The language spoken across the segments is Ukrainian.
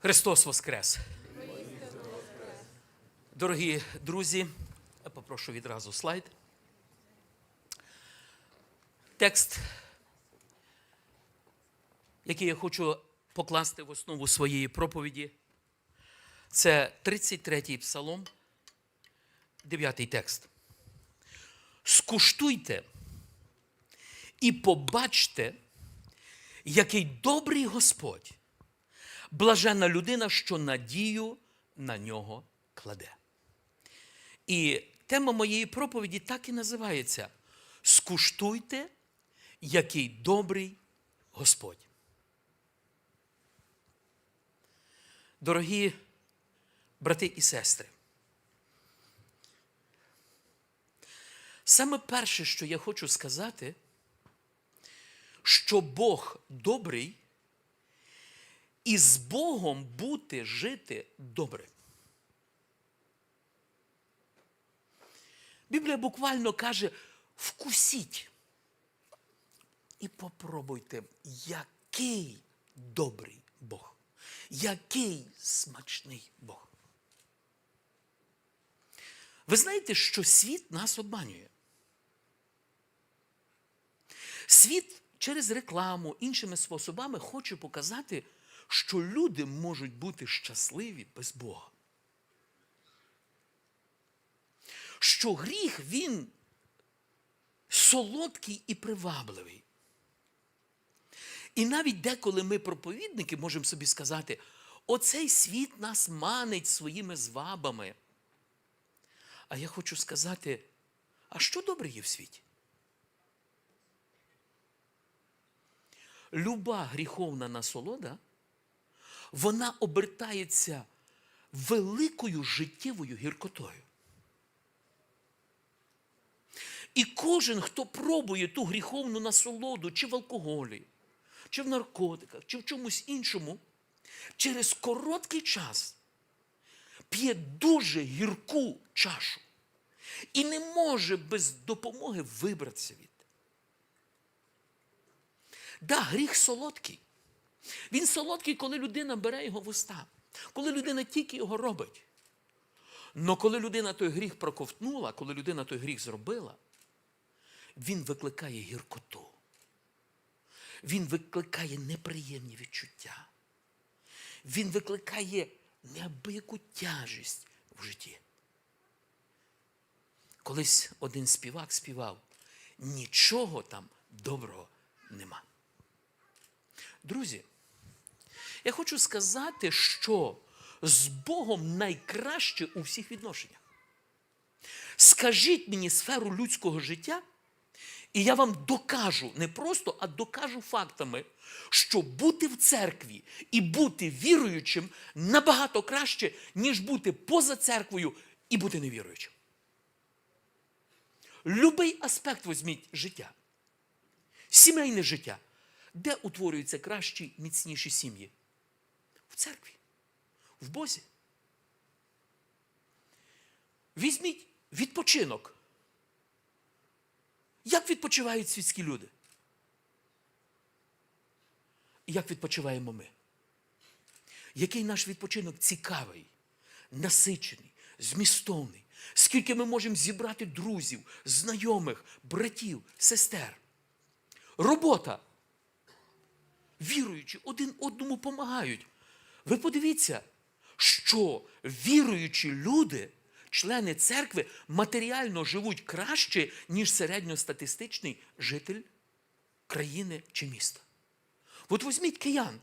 Христос Воскрес! Дорогі друзі, я попрошу відразу слайд. Текст, який я хочу покласти в основу своєї проповіді, це 33-й псалом, 9-й текст. Скуштуйте і побачте, який добрий Господь блаженна людина, що надію на нього кладе. І тема моєї проповіді так і називається Скуштуйте, який добрий Господь. Дорогі брати і сестри, саме перше, що я хочу сказати, що Бог добрий і з Богом бути, жити добре. Біблія буквально каже: вкусіть і попробуйте, який добрий Бог, який смачний Бог. Ви знаєте, що світ нас обманює. Світ через рекламу, іншими способами хоче показати, що люди можуть бути щасливі без Бога. Що гріх він солодкий і привабливий. І навіть деколи ми, проповідники, можемо собі сказати, оцей світ нас манить своїми звабами. А я хочу сказати, а що добре є в світі? Люба гріховна насолода, вона обертається великою життєвою гіркотою. І кожен, хто пробує ту гріховну насолоду, чи в алкоголі, чи в наркотиках, чи в чомусь іншому, через короткий час п'є дуже гірку чашу і не може без допомоги вибратися від. Да, гріх солодкий. Він солодкий, коли людина бере його в уста, коли людина тільки його робить. Но коли людина той гріх проковтнула, коли людина той гріх зробила, він викликає гіркоту. Він викликає неприємні відчуття. Він викликає неабияку тяжість в житті. Колись один співак співав, нічого там доброго нема. Друзі, я хочу сказати, що з Богом найкраще у всіх відношеннях. Скажіть мені сферу людського життя, і я вам докажу, не просто, а докажу фактами, що бути в церкві і бути віруючим набагато краще, ніж бути поза церквою і бути невіруючим. Любий аспект візьміть життя, сімейне життя. Де утворюються кращі, міцніші сім'ї? В церкві, в Бозі. Візьміть відпочинок. Як відпочивають світські люди? Як відпочиваємо ми? Який наш відпочинок цікавий, насичений, змістовний? Скільки ми можемо зібрати друзів, знайомих, братів, сестер? Робота віруючі один одному допомагають. Ви подивіться, що віруючі люди, члени церкви, матеріально живуть краще, ніж середньостатистичний житель країни чи міста. От візьміть киян.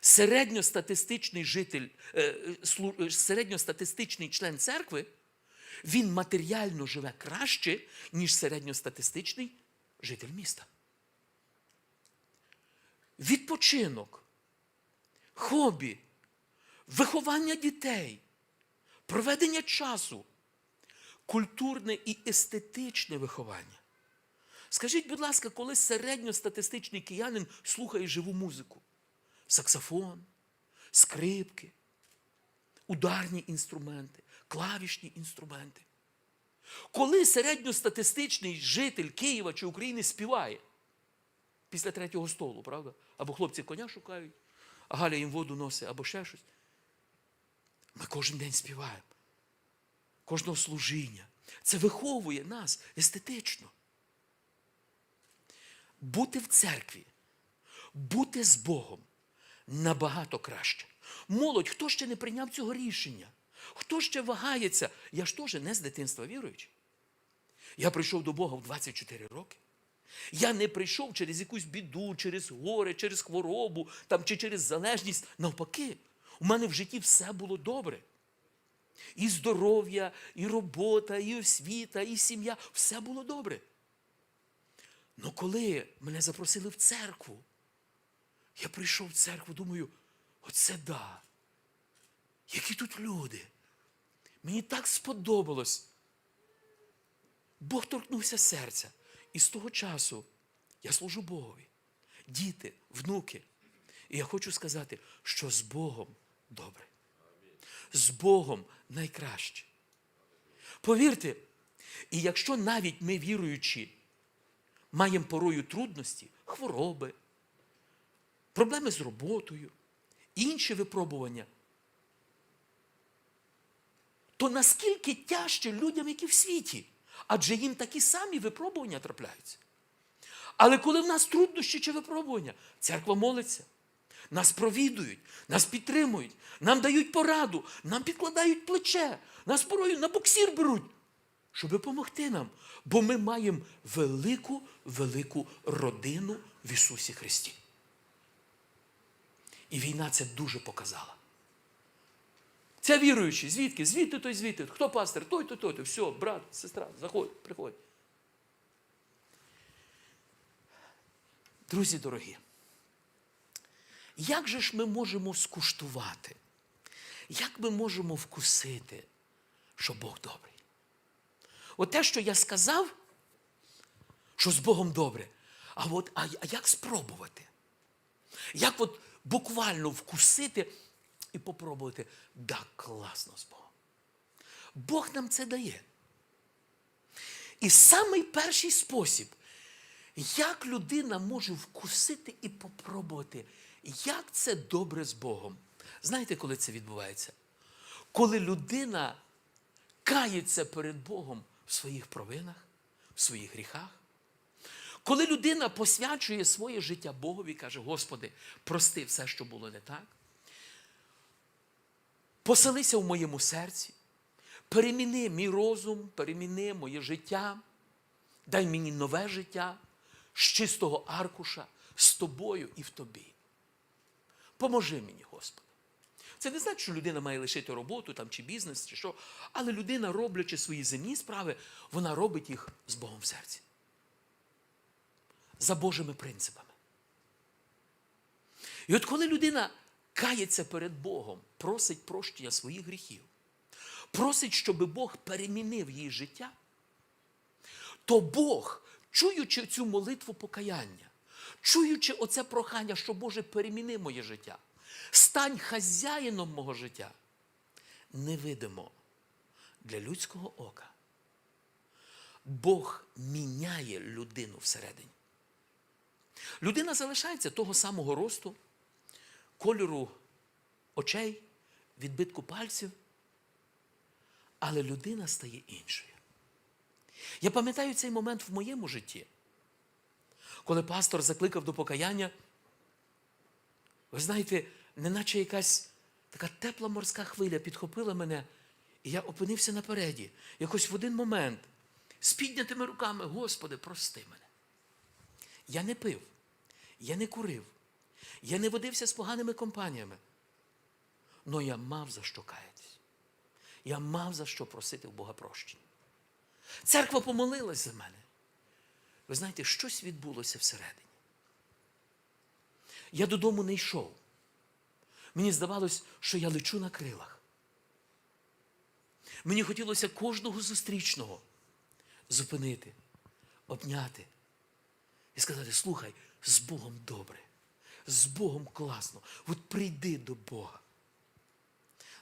Середньостатистичний житель, е, е, середньостатистичний член церкви, він матеріально живе краще, ніж середньостатистичний житель міста відпочинок, хобі, виховання дітей, проведення часу, культурне і естетичне виховання. Скажіть, будь ласка, коли середньостатистичний киянин слухає живу музику, саксофон, скрипки, ударні інструменти, клавішні інструменти. Коли середньостатистичний житель Києва чи України співає, після третього столу, правда? Або хлопці коня шукають, а Галя їм воду носить або ще щось. Ми кожен день співаємо. Кожного служіння. Це виховує нас естетично. Бути в церкві, бути з Богом набагато краще. Молодь, хто ще не прийняв цього рішення? Хто ще вагається? Я ж теж не з дитинства віруючий. Я прийшов до Бога в 24 роки. Я не прийшов через якусь біду, через горе, через хворобу там, чи через залежність. Навпаки, у мене в житті все було добре. І здоров'я, і робота, і освіта, і сім'я все було добре. Ну коли мене запросили в церкву, я прийшов в церкву, думаю, оце да. Які тут люди. Мені так сподобалось. Бог торкнувся серця. І з того часу я служу Богові. Діти, внуки. І я хочу сказати, що з Богом добре. З Богом найкраще. Повірте, і якщо навіть ми віруючі, маємо порою трудності, хвороби, проблеми з роботою, інші випробування, то наскільки тяжче людям, які в світі? Адже їм такі самі випробування трапляються. Але коли в нас труднощі чи випробування, церква молиться, нас провідують, нас підтримують, нам дають пораду, нам підкладають плече, нас порою на буксір беруть, щоб допомогти нам. Бо ми маємо велику, велику родину в Ісусі Христі. І війна це дуже показала. Це віруючий, звідки? Звідти той звідти. Хто пастир? Той, той, той, той. Все, брат, сестра, заходь, приходь. Друзі дорогі, як же ж ми можемо скуштувати? Як ми можемо вкусити, що Бог добрий? От те, що я сказав, що з Богом добре. А от а, як спробувати? Як от буквально вкусити і попробувати, да, класно з Богом. Бог нам це дає. І самий перший спосіб, як людина може вкусити і попробувати, як це добре з Богом. Знаєте, коли це відбувається? Коли людина кається перед Богом в своїх провинах, в своїх гріхах. Коли людина посвячує своє життя Богові і каже, Господи, прости все, що було не так. Поселися в моєму серці, переміни мій розум, переміни моє життя, дай мені нове життя з чистого аркуша, з тобою і в тобі. Поможи мені, Господи. Це не значить, що людина має лишити роботу там, чи бізнес, чи що, але людина, роблячи свої земні справи, вона робить їх з Богом в серці. За Божими принципами. І от коли людина кається перед Богом, просить прощення своїх гріхів, просить, щоб Бог перемінив її життя, то Бог, чуючи цю молитву покаяння, чуючи оце прохання, що Боже, переміни моє життя, стань хазяїном мого життя, невидимо для людського ока. Бог міняє людину всередині. Людина залишається того самого росту, кольору очей, відбитку пальців, але людина стає іншою. Я пам'ятаю цей момент в моєму житті, коли пастор закликав до покаяння. Ви знаєте, неначе якась така тепла морська хвиля підхопила мене, і я опинився напереді. Якось в один момент з піднятими руками, Господи, прости мене. Я не пив, я не курив, я не водився з поганими компаніями. Но я мав за що каятись. Я мав за що просити в Бога прощення. Церква помолилась за мене. Ви знаєте, щось відбулося всередині. Я додому не йшов. Мені здавалось, що я лечу на крилах. Мені хотілося кожного зустрічного зупинити, обняти і сказати: слухай, з Богом добре, з Богом класно. От прийди до Бога.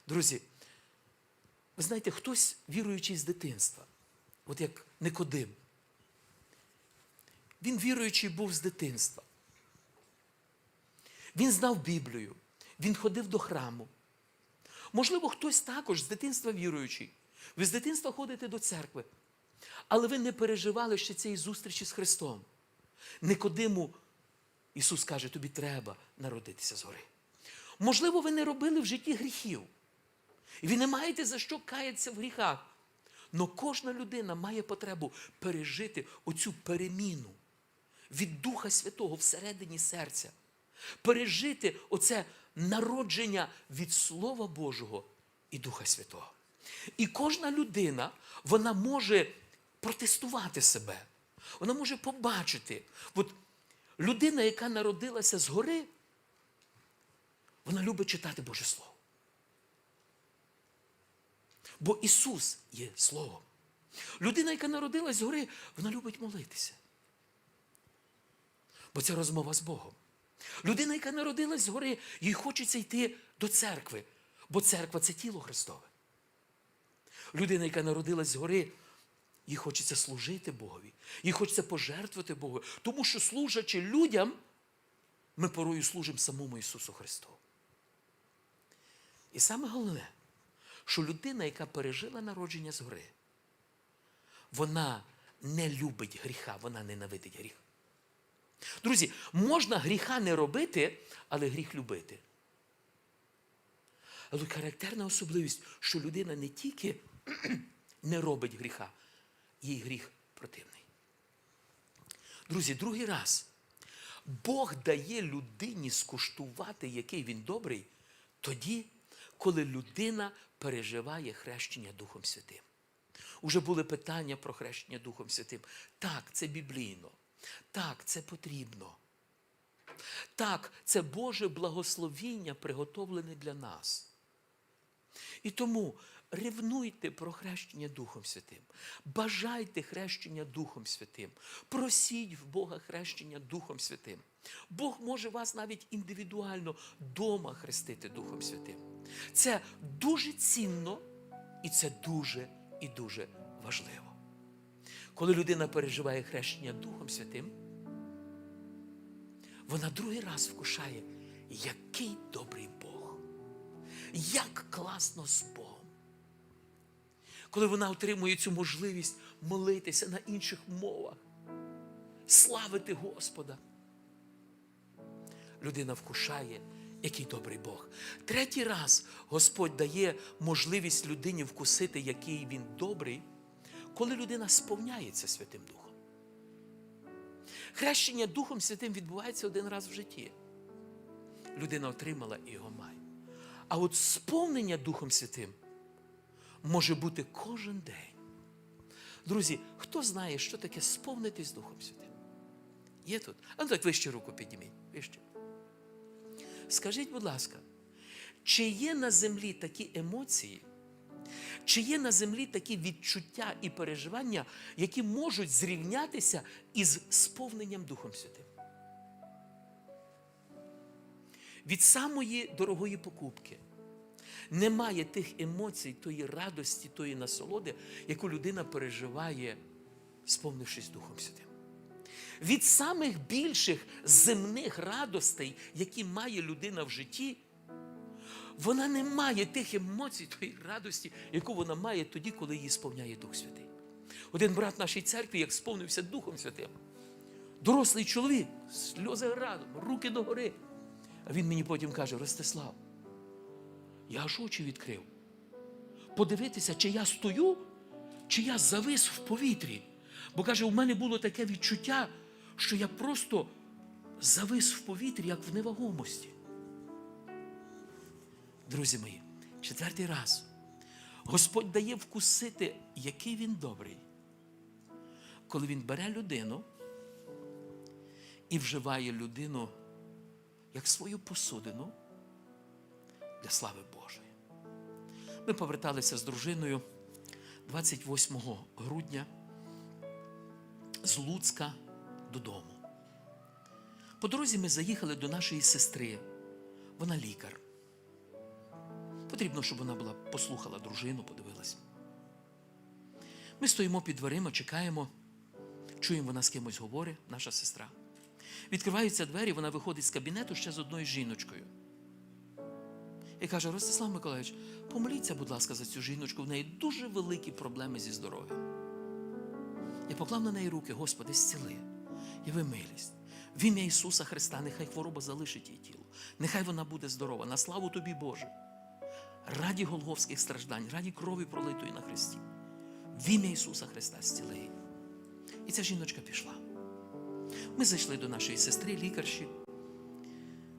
Друзі, ви знаєте, хтось віруючий з дитинства, от як Никодим. Він віруючий був з дитинства. Він знав Біблію, він ходив до храму. Можливо, хтось також з дитинства віруючий. Ви з дитинства ходите до церкви. Але ви не переживали ще цієї зустрічі з Христом. Никодиму Ісус каже, тобі треба народитися згори. Можливо, ви не робили в житті гріхів. І ви не маєте за що каятися в гріхах. Но кожна людина має потребу пережити оцю переміну від Духа Святого всередині серця. Пережити оце народження від Слова Божого і Духа Святого. І кожна людина, вона може протестувати себе. Вона може побачити. От людина, яка народилася згори, вона любить читати Боже Слово. Бо Ісус є Словом. Людина, яка народилась згори, вона любить молитися. Бо це розмова з Богом. Людина, яка народилась згори, їй хочеться йти до церкви, бо церква це тіло Христове. Людина, яка народилась згори, їй хочеться служити Богові, їй хочеться пожертвувати Богу. Тому що, служачи людям, ми порою служимо самому Ісусу Христу. І саме головне, що людина, яка пережила народження згори, вона не любить гріха, вона ненавидить гріх. Друзі, можна гріха не робити, але гріх любити. Але характерна особливість, що людина не тільки не робить гріха, їй гріх противний. Друзі, другий раз. Бог дає людині скуштувати, який він добрий, тоді, коли людина переживає хрещення Духом Святим. Уже були питання про хрещення Духом Святим. Так, це біблійно. Так, це потрібно. Так, це Боже благословіння приготовлене для нас. І тому ревнуйте про хрещення Духом Святим, бажайте хрещення Духом Святим, просіть в Бога хрещення Духом Святим. Бог може вас навіть індивідуально дома хрестити Духом Святим. Це дуже цінно і це дуже і дуже важливо. Коли людина переживає хрещення Духом Святим, вона другий раз вкушає, який добрий Бог, як класно з Богом. Коли вона отримує цю можливість молитися на інших мовах, славити Господа, людина вкушає, який добрий Бог. Третій раз Господь дає можливість людині вкусити, який він добрий, коли людина сповняється Святим Духом. Хрещення Духом Святим відбувається один раз в житті. Людина отримала і його має. А от сповнення Духом Святим може бути кожен день. Друзі, хто знає, що таке сповнитись Духом Святим? Є тут? А ну так вище руку підніміть. Вище. Скажіть, будь ласка, чи є на землі такі емоції, чи є на землі такі відчуття і переживання, які можуть зрівнятися із сповненням Духом Святим? Від самої дорогої покупки немає тих емоцій, тої радості, тої насолоди, яку людина переживає, сповнившись Духом Святим. Від самих більших земних радостей, які має людина в житті, вона не має тих емоцій, тої радості, яку вона має тоді, коли її сповняє Дух Святий. Один брат нашій церкві, як сповнився Духом Святим, дорослий чоловік, сльози градом, руки догори. А він мені потім каже: Ростислав, я аж очі відкрив. Подивитися, чи я стою, чи я завис в повітрі. Бо каже, у мене було таке відчуття, що я просто завис в повітрі, як в невагомості. Друзі мої, четвертий раз. Господь дає вкусити, який він добрий, коли він бере людину і вживає людину як свою посудину для слави Божої. Ми поверталися з дружиною 28 грудня з Луцька додому. По дорозі ми заїхали до нашої сестри. Вона лікар. Потрібно, щоб вона була послухала дружину, подивилась. Ми стоїмо під дверима, чекаємо, чуємо, вона з кимось говорить, наша сестра. Відкриваються двері, вона виходить з кабінету ще з одною жіночкою. І каже: Ростислав Миколаївич, помоліться, будь ласка, за цю жіночку. В неї дуже великі проблеми зі здоров'ям. Я поклав на неї руки, Господи, зціли, яви милість. В ім'я Ісуса Христа, нехай хвороба залишить її тіло. Нехай вона буде здорова. На славу тобі, Боже. Раді голговських страждань, раді крові пролитої на Христі. В ім'я Ісуса Христа зціли. І ця жіночка пішла. Ми зайшли до нашої сестри, лікарші.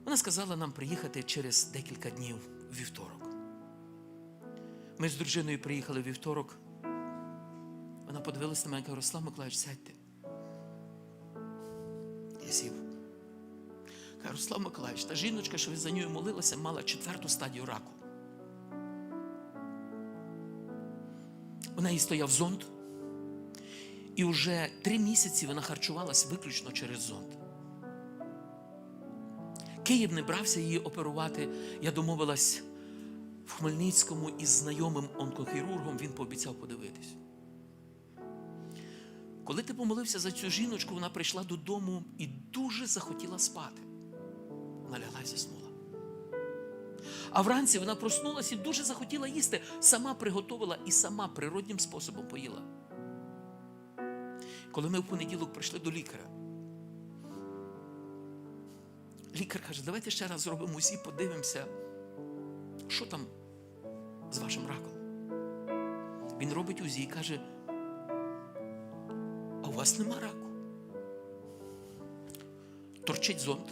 Вона сказала нам приїхати через декілька днів вівторок. Ми з дружиною приїхали вівторок. Вона подивилася на мене і каже, Руслан Миколаївич, сядьте. Я сів. Каже, Руслан Миколаївич, та жіночка, що ви за нею молилися, мала четверту стадію раку. У неї стояв зонд, і вже три місяці вона харчувалась виключно через зонд. Київ не брався її оперувати. Я домовилась в Хмельницькому із знайомим онкохірургом, він пообіцяв подивитись. Коли ти помолився за цю жіночку, вона прийшла додому і дуже захотіла спати. Вона лягла і заснула. А вранці вона проснулася і дуже захотіла їсти. Сама приготувала і сама природнім способом поїла. Коли ми в понеділок прийшли до лікаря, лікар каже, давайте ще раз зробимо УЗІ, подивимося, що там з вашим раком. Він робить УЗІ і каже, а у вас нема раку. Торчить зонд.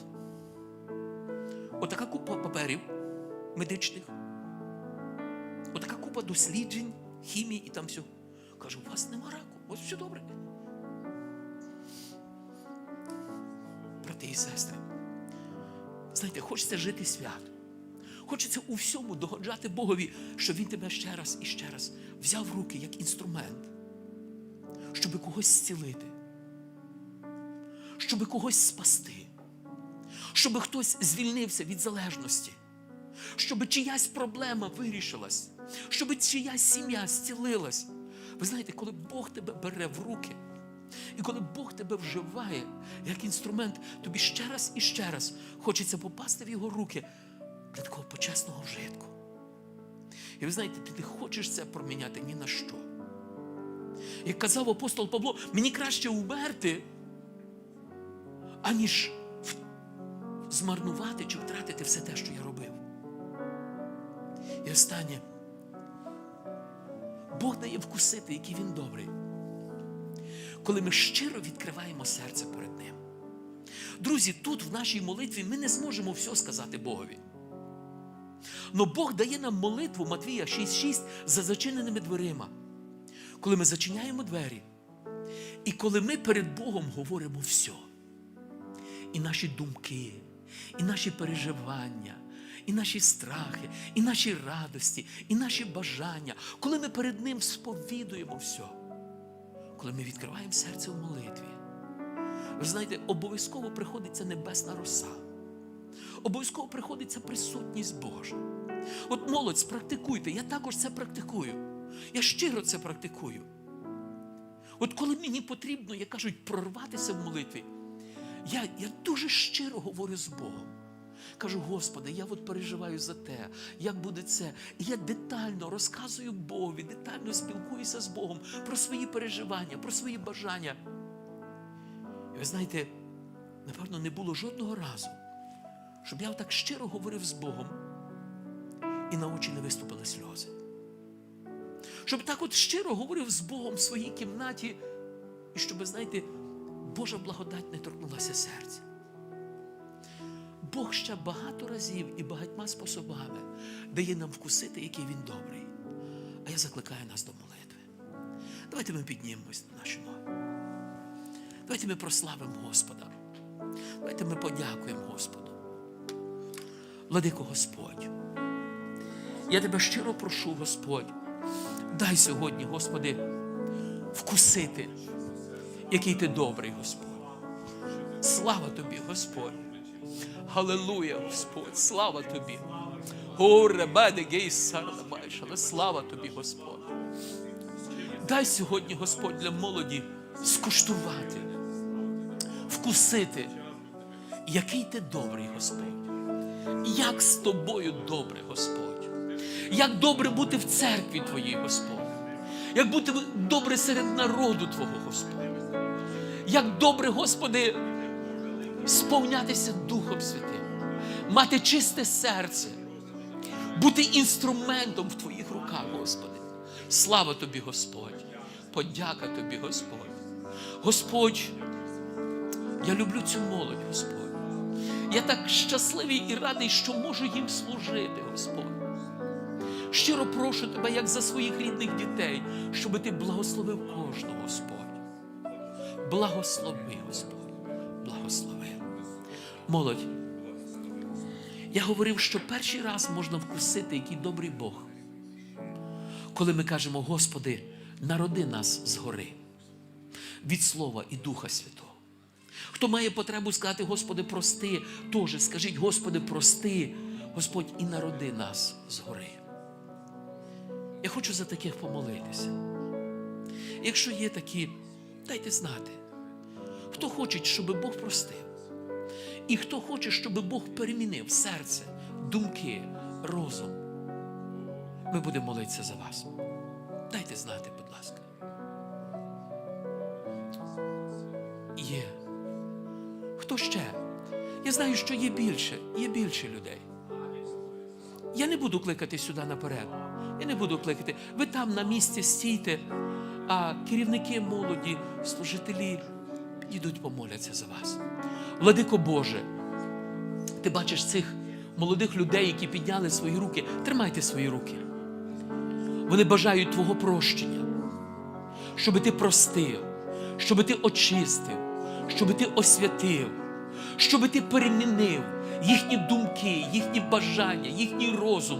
Отака купа паперів медичних. Отака купа досліджень, хімії і там все. Кажу, у вас нема раку, ось все добре. Брати і сестри, знаєте, хочеться жити свято. Хочеться у всьому догоджати Богові, що Він тебе ще раз і ще раз взяв в руки як інструмент, щоб когось зцілити, щоб когось спасти, щоб хтось звільнився від залежності, щоб чиясь проблема вирішилась, щоб чиясь сім'я зцілилась. Ви знаєте, коли Бог тебе бере в руки, і коли Бог тебе вживає як інструмент, тобі ще раз і ще раз хочеться попасти в його руки для такого почесного вжитку. І ви знаєте, ти не хочеш це проміняти ні на що. Як казав апостол Павло, мені краще умерти, аніж змарнувати чи втратити все те, що я робив. І останнє. Бог дає вкусити, який він добрий. Коли ми щиро відкриваємо серце перед Ним. Друзі, тут в нашій молитві ми не зможемо все сказати Богові. Но Бог дає нам молитву Матвія 6,6 за зачиненими дверима. Коли ми зачиняємо двері, і коли ми перед Богом говоримо все, і наші думки, і наші переживання, і наші страхи, і наші радості, і наші бажання, коли ми перед Ним сповідуємо все, коли ми відкриваємо серце в молитві, ви знаєте, обов'язково приходиться небесна роса. Обов'язково приходиться присутність Божа. От молодь, спрактикуйте, я також це практикую. Я щиро це практикую. От коли мені потрібно, як кажуть, прорватися в молитві, я, я дуже щиро говорю з Богом. Кажу, Господи, я от переживаю за те, як буде це. І я детально розказую Богові, детально спілкуюся з Богом про свої переживання, про свої бажання. І ви знаєте, напевно, не було жодного разу, щоб я так щиро говорив з Богом і на очі не виступили сльози. Щоб так от щиро говорив з Богом в своїй кімнаті, і щоб, знаєте, Божа благодать не торкнулася серця. Бог ще багато разів і багатьма способами дає нам вкусити, який він добрий. А я закликаю нас до молитви. Давайте ми піднімемось на наші ноги. Давайте ми прославимо Господа. Давайте ми подякуємо Господу. Владико Господь. Я тебе щиро прошу, Господь, дай сьогодні, Господи, вкусити, який ти добрий, Господь. Слава тобі, Господь. Халилуя, Господь, слава тобі. Але слава тобі, Господь. Дай сьогодні, Господь, для молоді скуштувати, вкусити, який ти добрий, Господь. Як з тобою добре, Господь. Як добре бути в церкві Твоїй, Господь. Як бути добре серед народу Твого, Господь. Як добре, Господи, сповнятися Духом Святим, мати чисте серце, бути інструментом в Твоїх руках, Господи. Слава Тобі, Господь. Подяка Тобі, Господь. Господь, я люблю цю молодь, Господь. Я так щасливий і радий, що можу їм служити, Господь. Щиро прошу тебе, як за своїх рідних дітей, щоб ти благословив кожного, Господь. Благослови, Господь, благослови. Молодь. Я говорив, що перший раз можна вкусити, який добрий Бог. Коли ми кажемо, Господи, народи нас згори від Слова і Духа Святого. Хто має потребу сказати, Господи, прости, теж скажіть, Господи, прости, Господь, і народи нас згори. Я хочу за таких помолитися. Якщо є такі, дайте знати, хто хоче, щоб Бог простив. І хто хоче, щоб Бог перемінив серце, думки, розум. Ми будемо молитися за вас. Дайте знати, будь ласка. Є. Хто ще? Я знаю, що є більше, є більше людей. Я не буду кликати сюди наперед. Я не буду кликати. Ви там на місці стійте, а керівники молоді, служителі підійдуть, помоляться за вас. Владико Боже, ти бачиш цих молодих людей, які підняли свої руки. Тримайте свої руки. Вони бажають Твого прощення, щоб ти простив, щоб ти очистив, щоб ти освятив, щоб ти перемінив їхні думки, їхні бажання, їхній розум,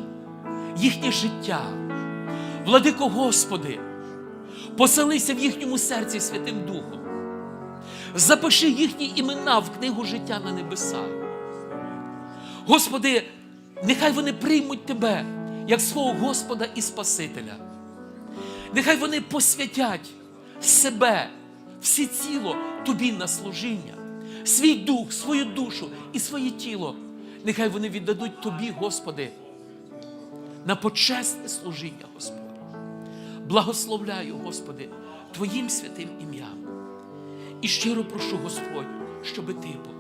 їхнє життя. Владико Господи, поселися в їхньому серці Святим Духом. Запиши їхні імена в книгу життя на небесах. Господи, нехай вони приймуть Тебе як свого Господа і Спасителя. Нехай вони посвятять себе всі тіло Тобі на служіння, свій дух, свою душу і своє тіло. Нехай вони віддадуть Тобі, Господи, на почесне служіння, Господь. Благословляю, Господи, Твоїм святим ім'ям. І щиро прошу, Господь, щоби Ти поблагословив.